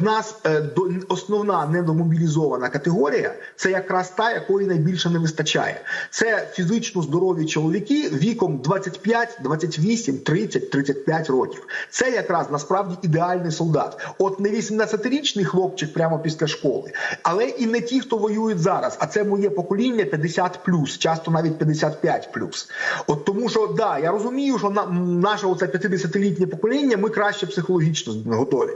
в нас е, основна недомобілізована категорія це якраз та, якої найбільше не вистачає. Це фізично здорові чоловіки віком 25, 28, 30, 35 років. Це якраз насправді ідеальний солдат. От не 18-річний хлопчик прямо після школи, але і не ті, хто воюють зараз. А це моє покоління 50+, часто навіть 55+. От тому, що да, я розумію, що на наше оце 50-літнє покоління ми краще психологічно готові.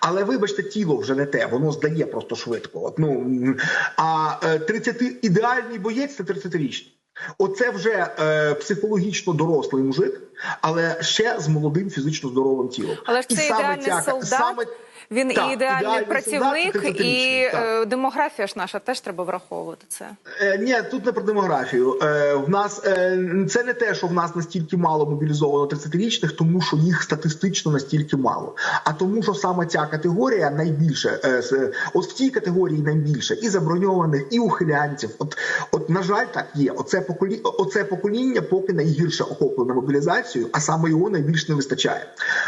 Але вибачте, тіло вже не те, воно здає просто швидко. От, ну, а е, 30 ідеальний боєць це 30-річний. Оце вже е, психологічно дорослий мужик, але ще з молодим фізично здоровим тілом. Але ж це ідеальний ця- солдат. саме- Він Так, і ідеальний ідеальний працівник, солдат, і так. е, демографія ж наша теж треба враховувати це. Е, ні, тут не про демографію. Е, в нас е, це не те, що в нас настільки мало мобілізовано 30-річних, тому що їх статистично настільки мало. А тому, що саме ця категорія найбільше, е, от в цій категорії найбільше і заброньованих, і ухилянців. От, от на жаль, так є. Оце покоління, оце покоління поки найгірше охоплене мобілізацією, а саме його найбільш не вистачає.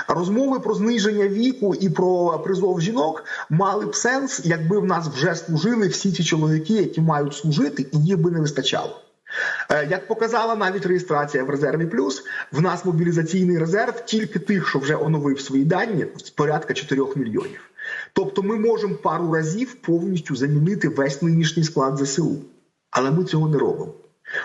Розмови про зниження віку і про призов жінок мали б сенс, якби в нас вже служили всі ці чоловіки, які мають служити, і їх би не вистачало. Е, Як показала навіть реєстрація в резерві плюс, в нас мобілізаційний резерв тільки тих, що вже оновив свої дані, порядка 4 мільйонів. Тобто ми можемо пару разів повністю замінити весь нинішній склад ЗСУ, але ми цього не робимо.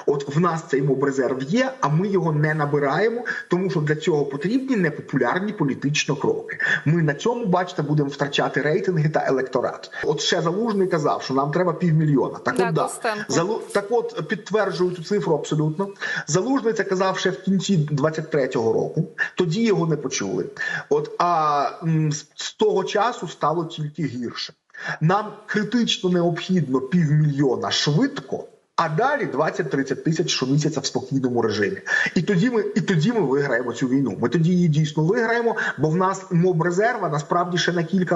От в нас цей мобрезерв є, а ми його не набираємо, тому що для цього потрібні непопулярні політично кроки. Ми на цьому, бачите, будемо втрачати рейтинги та електорат. От ще залужний казав, що нам треба півмільйона. Так Да, от да. Залу... Так от підтверджую цю цифру абсолютно. Залужний це казав ще в кінці 23-го року. Тоді його не почули. От а з того часу стало тільки гірше. Нам критично необхідно півмільйона швидко. А далі 20-30 тисяч щомісяця в спокійному режимі, і тоді ми і тоді ми виграємо цю війну. Ми тоді її дійсно виграємо, бо в нас моб резерва насправді ще на кілька років.